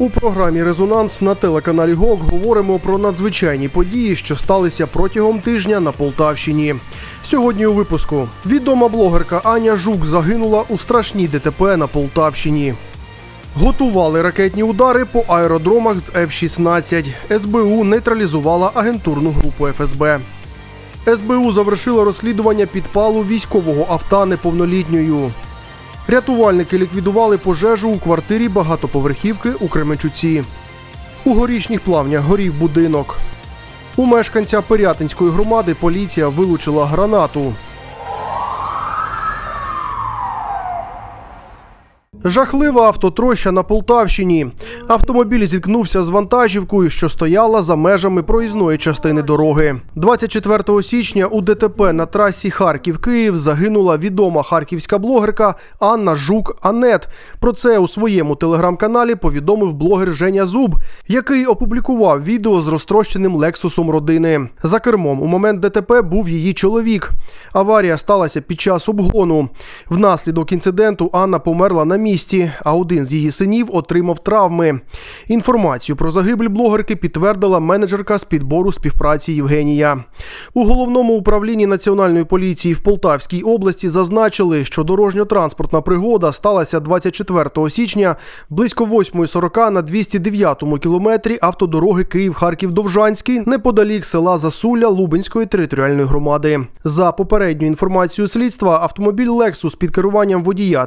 У програмі Резонанс на телеканалі ГОК говоримо про надзвичайні події, що сталися протягом тижня на Полтавщині. Сьогодні у випуску відома блогерка Аня Жук загинула у страшній ДТП на Полтавщині. Готували ракетні удари по аеродромах з F-16. СБУ нейтралізувала агентурну групу ФСБ. СБУ завершило розслідування підпалу військового авто неповнолітньою. Рятувальники ліквідували пожежу у квартирі багатоповерхівки у Кременчуці. У горішніх плавнях горів будинок. У мешканця Пирятинської громади поліція вилучила гранату. Жахлива автотроща на Полтавщині. Автомобіль зіткнувся з вантажівкою, що стояла за межами проїзної частини дороги. 24 січня у ДТП на трасі Харків-Київ загинула відома харківська блогерка Анна Жук Анет. Про це у своєму телеграм-каналі повідомив блогер Женя Зуб, який опублікував відео з розтрощеним лексусом родини. За кермом у момент ДТП був її чоловік. Аварія сталася під час обгону. Внаслідок інциденту Анна померла на місці, а один з її синів отримав травми. Інформацію про загибель блогерки підтвердила менеджерка з підбору співпраці Євгенія. У головному управлінні національної поліції в Полтавській області зазначили, що дорожньо-транспортна пригода сталася 24 січня близько 8.40 на 209-му кілометрі автодороги Київ-Харків-Довжанський неподалік села Засулля Лубенської територіальної громади. За попередньою інформацією слідства, автомобіль Lexus під керуванням водія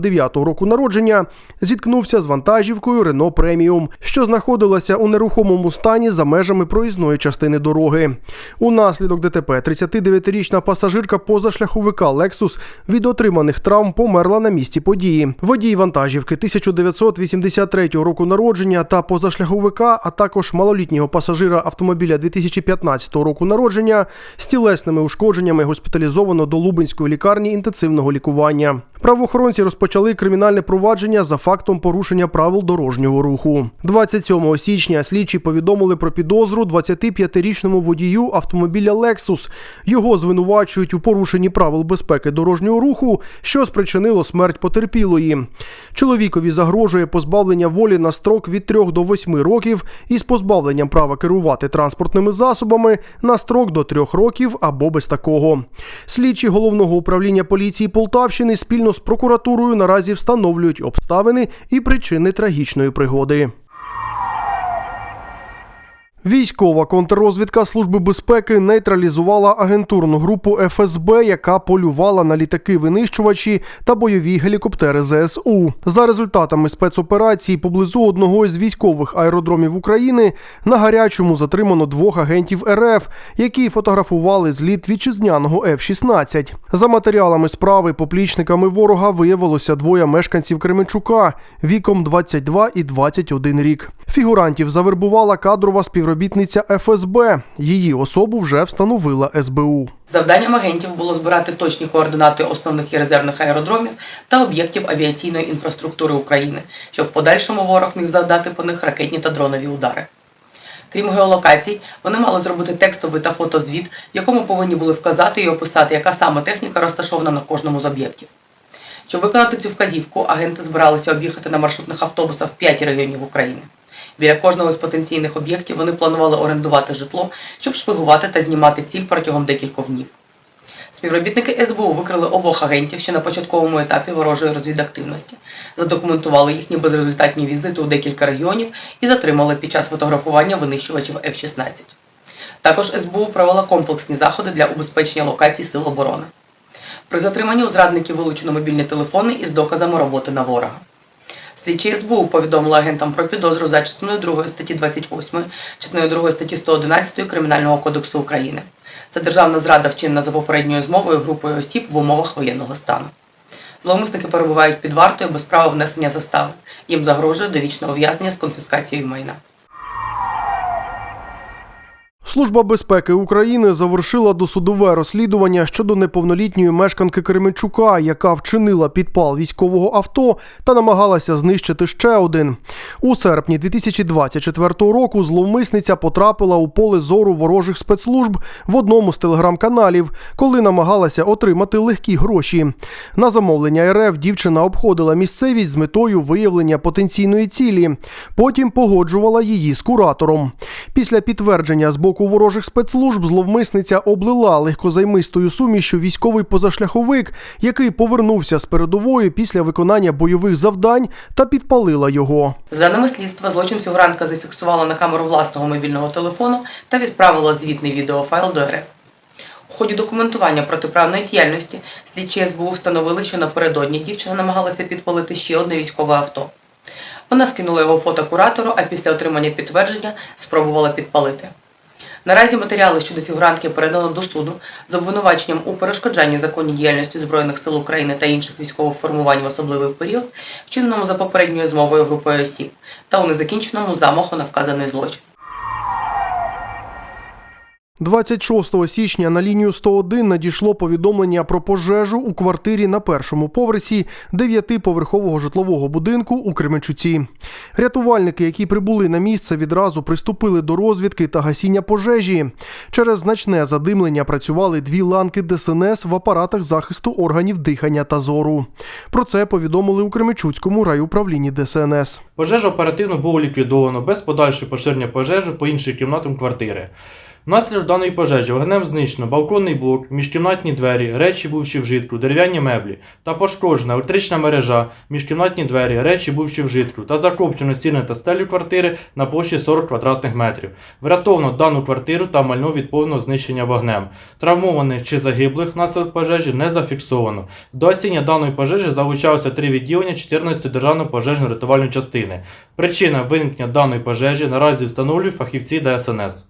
1999 року народження зіткнувся з вантажівкою Renault Premium, що знаходилася у нерухомому стані за межами проїзної частини дороги. Унаслідок ДТП 39-річна пасажирка позашляховика Lexus від отриманих травм померла на місці події. Водій вантажівки 1983 року народження та позашляховика, а також малолітнього пасажира автомобіля 2015 року народження з тілесними ушкодженнями госпіталізовано до Лубенської лікарні інтенсивного лікування. Правоохоронці розпочали кримінальне провадження за фактом порушення правил дорожнього руху. 27 січня слідчі повідомили про підозру 25-річному водію автомобіля Lexus. Його звинувачують у порушенні правил безпеки дорожнього руху, що спричинило смерть потерпілої. Чоловікові загрожує позбавлення волі на строк від 3 до 8 років із позбавленням права керувати транспортними засобами на строк до 3 років або без такого. Слідчі головного управління поліції Полтавщини спільно з прокуратурою наразі встановлюють обставини і причини трагічної пригоди. Військова контррозвідка Служби безпеки нейтралізувала агентурну групу ФСБ, яка полювала на літаки-винищувачі та бойові гелікоптери ЗСУ. За результатами спецоперації поблизу одного із військових аеродромів України на гарячому затримано двох агентів РФ, які фотографували зліт вітчизняного F-16. За матеріалами справи поплічниками ворога виявилося двоє мешканців Кременчука віком 22 і 21 рік. Фігурантів завербувала кадрова співробітниця ФСБ. Її особу вже встановила СБУ. Завданням агентів було збирати точні координати основних і резервних аеродромів та об'єктів авіаційної інфраструктури України, щоб в подальшому ворог міг завдати по них ракетні та дронові удари. Крім геолокацій, вони мали зробити текстовий та фотозвіт, в якому повинні були вказати і описати, яка саме техніка розташована на кожному з об'єктів. Щоб виконати цю вказівку, агенти збиралися об'їхати на маршрутних автобусах в 5 регіонів України. Біля кожного з потенційних об'єктів вони планували орендувати житло, щоб шпигувати та знімати ціль протягом декількох днів. Співробітники СБУ викрили обох агентів ще на початковому етапі ворожої розвідактивності, задокументували їхні безрезультатні візити у декілька регіонів і затримали під час фотографування винищувачів F-16. Також СБУ провела комплексні заходи для убезпечення локацій Сил оборони. При затриманні у зрадників вилучено мобільні телефони із доказами роботи на ворога. Слідчі СБУ повідомили агентам про підозру за частиною 2 статті 28, частиною 2 статті 111 Кримінального кодексу України. Це державна зрада вчинена за попередньою змовою групою осіб в умовах воєнного стану. Зловмисники перебувають під вартою без права внесення застави. Їм загрожує довічне ув'язнення з конфіскацією майна. Служба безпеки України завершила досудове розслідування щодо неповнолітньої мешканки Кременчука, яка вчинила підпал військового авто та намагалася знищити ще один. У серпні 2024 року зловмисниця потрапила у поле зору ворожих спецслужб в одному з телеграм-каналів, коли намагалася отримати легкі гроші. На замовлення РФ дівчина обходила місцевість з метою виявлення потенційної цілі. Потім погоджувала її з куратором. Після підтвердження з боку ворожих спецслужб зловмисниця облила легкозаймистою сумішю військовий позашляховик, який повернувся з передової після виконання бойових завдань та підпалила його. За даними слідства, злочин фігурантка зафіксувала на камеру власного мобільного телефону та відправила звітний відеофайл до РФ. У ході документування протиправної діяльності слідчі СБУ встановили, що напередодні дівчина намагалася підпалити ще одне військове авто. Вона скинула його фото куратору, а після отримання підтвердження спробувала підпалити. Наразі матеріали щодо фігурантки передано до суду з обвинуваченням у перешкоджанні законній діяльності Збройних сил України та інших військових формувань в особливий період, вчиненому за попередньою змовою групою осіб, та у незакінченому замаху на вказаний злочин. 26 січня на лінію 101 надійшло повідомлення про пожежу у квартирі на першому поверсі дев'ятиповерхового житлового будинку у Кременчуці. Рятувальники, які прибули на місце, відразу приступили до розвідки та гасіння пожежі. Через значне задимлення працювали дві ланки ДСНС в апаратах захисту органів дихання та зору. Про це повідомили у Кременчуцькому райуправлінні ДСНС. Пожежа оперативно було ліквідовано без подальшого поширення пожежі по іншим кімнатам квартири. Внаслідок даної пожежі вогнем знищено балконний блок, міжкімнатні двері, речі бувші в житку, дерев'яні меблі та пошкоджена електрична мережа, міжкімнатні двері, речі бувші в житку та закопчено стіни та стелі квартири на площі 40 квадратних метрів. Врятовано дану квартиру та майно від повного знищення вогнем. Травмованих чи загиблих внаслідок пожежі не зафіксовано. До осіння даної пожежі залучалося три відділення 14-ї державної пожежно-рятувальної частини. Причина виникнення даної пожежі наразі встановлюють фахівці ДСНС.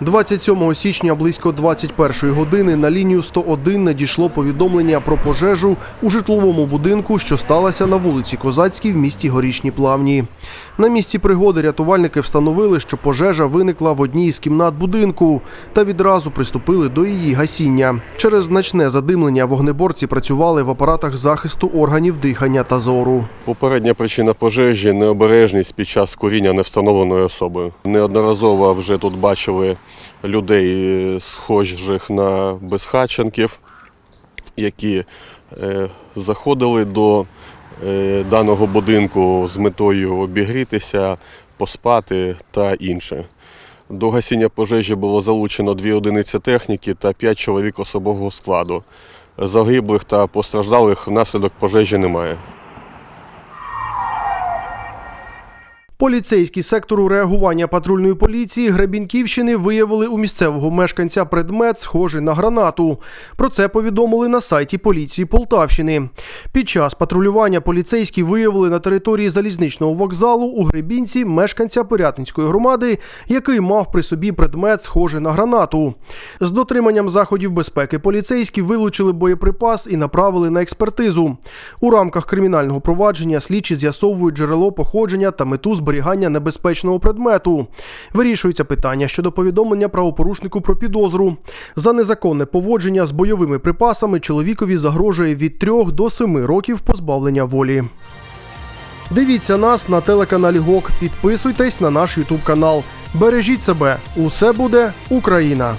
27 січня близько 21 години на лінію 101 надійшло повідомлення про пожежу у житловому будинку, що сталося на вулиці Козацькій в місті Горішні Плавні. На місці пригоди рятувальники встановили, що пожежа виникла в одній із кімнат будинку та відразу приступили до її гасіння. Через значне задимлення вогнеборці працювали в апаратах захисту органів дихання та зору. Попередня причина пожежі необережність під час куріння невстановленою особою. Неодноразово вже тут бачили людей, е, схожих на безхатченків, які е, заходили до е, даного будинку з метою обігрітися, поспати та інше. До гасіння пожежі було залучено дві одиниці техніки та п'ять чоловік особового складу. Загиблих та постраждалих внаслідок пожежі немає. Поліцейські сектору реагування патрульної поліції Гребінківщини виявили у місцевого мешканця предмет, схожий на гранату. Про це повідомили на сайті поліції Полтавщини. Під час патрулювання поліцейські виявили на території залізничного вокзалу у Гребінці мешканця Порятинської громади, який мав при собі предмет, схожий на гранату. З дотриманням заходів безпеки поліцейські вилучили боєприпас і направили на експертизу. У рамках кримінального провадження слідчі з'ясовують джерело походження та мету зберігання небезпечного предмету. Вирішується питання щодо повідомлення правопорушнику про підозру. За незаконне поводження з бойовими припасами чоловікові загрожує від 3 до 7 років позбавлення волі. Дивіться нас на телеканалі ГОК. Підписуйтесь на наш Ютуб канал. Бережіть себе. Усе буде Україна!